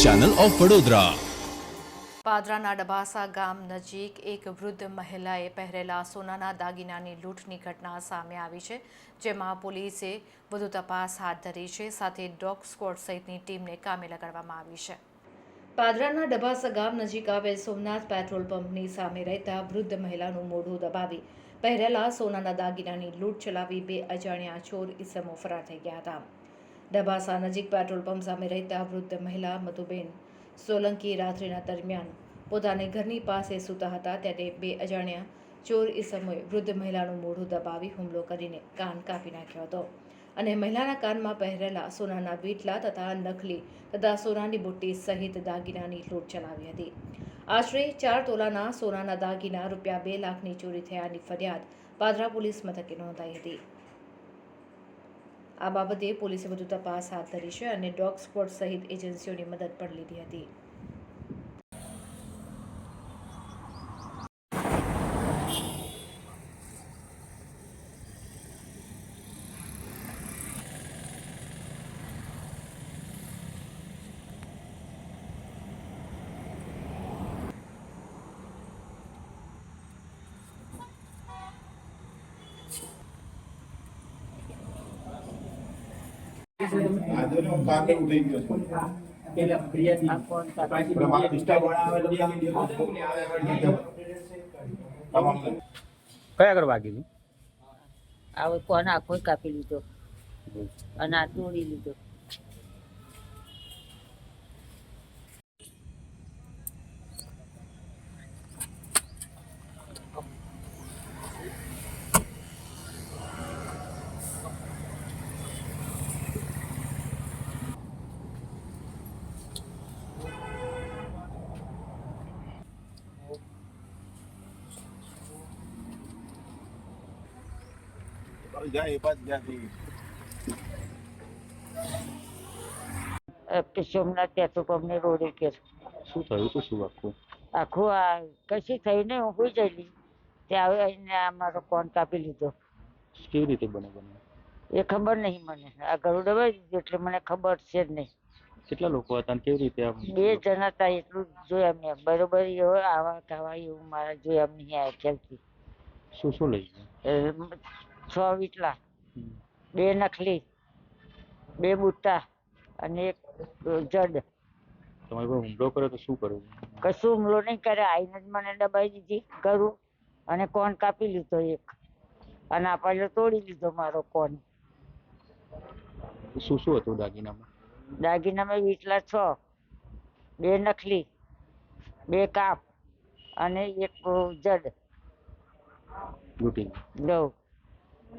Channel of Vadodara. પાદરાના Dabasa ગામ નજીક એક વૃદ્ધ મહિલાએ પહેરેલા સોનાના દાગીનાની લૂંટની ઘટના સામે આવી છે, જેમાં પોલીસે વધુ તપાસ હાથ ધરી છે, સાથે ડોગ સ્ક્વોડ સહિતની ટીમને કામે લગાડવામાં આવી છે. પાદરાના ડબાસા ગામ નજીક આવેલ સોમનાથ પેટ્રોલ પંપની સામે રહેતા વૃદ્ધ મહિલાનું મોઢું દબાવી પહેરેલા સોનાના દાગીનાની લૂંટ ચલાવી બે અજાણ્યા ચોર ઇસમો ફરાર થઈ ગયા હતા. ડબાસા નજીક પેટ્રોલ પંપ સામે રહેતા વૃદ્ધ મહિલા મધુબેન સોલંકી રાત્રિના દરમિયાન પોતાની ઘરની પાસે સૂતા હતા ત્યારે બે અજાણ્યા ચોર ઇસમોએ વૃદ્ધ મહિલાનું મોઢું દબાવી હુમલો કરીને કાન કાપી નાખ્યો હતો. અને મહિલાના કાનમાં પહેરેલા સોનાના બીટલા તથા નકલી તથા સોનાની બુટ્ટી સહિત દાગીનાની લૂંટ ચલાવી હતી. આશરે ચાર તોલાના સોનાના દાગીના રૂપિયા બે લાખની ચોરી થયાની ફરિયાદ પાદરા પોલીસ મથકે નોંધાઈ હતી. આ બાબતે પોલીસે વધુ તપાસ હાથ ધરી છે અને ડોગ સ્પોટ સહિત એજન્સીઓની મદદ પણ લીધી હતી. ગયો કયા કરવા વાગેલું આ કોને આખો કાપી લીધો? અને આ તોડી લીધો. સોમનાથ ત્યાં પંપની રોડે કે શું થયું હતું શું આખું? આખું આ કશી થયું નહીં હું જઈલી ત્યાં આવીને આ મારો કોન કાપી લીધો. કેવી રીતે બને બને એ ખબર નહીં મને. આ ગળું દબાઈ દીધું એટલે મને ખબર છે જ નહીં. કેટલા લોકો હતા કેવી રીતે બે જણા હતા એટલું જોયા મેં બરોબર આવા કાવા એવું મારા જોયા નહીં આ ખ્યાલથી શું શું લઈ ગયા? છ વીટલા. બે નખલી બે બુટ્ટા અને એક જડ. તમારી પર હુમલો કર્યો તો શું કર્યું? કશું હુમલો નહીં કરે આઈને જ મને દબાઈ દીધી કરું અને કોન કાપી લીધો એક. અને આ પાછો તોડી લીધો મારો કોન. શું શું હતું દાગીનામાં? દાગીનામાં વીટલા છ બે નખલી બે કાપ અને એક જડ. લૂંટી લઉં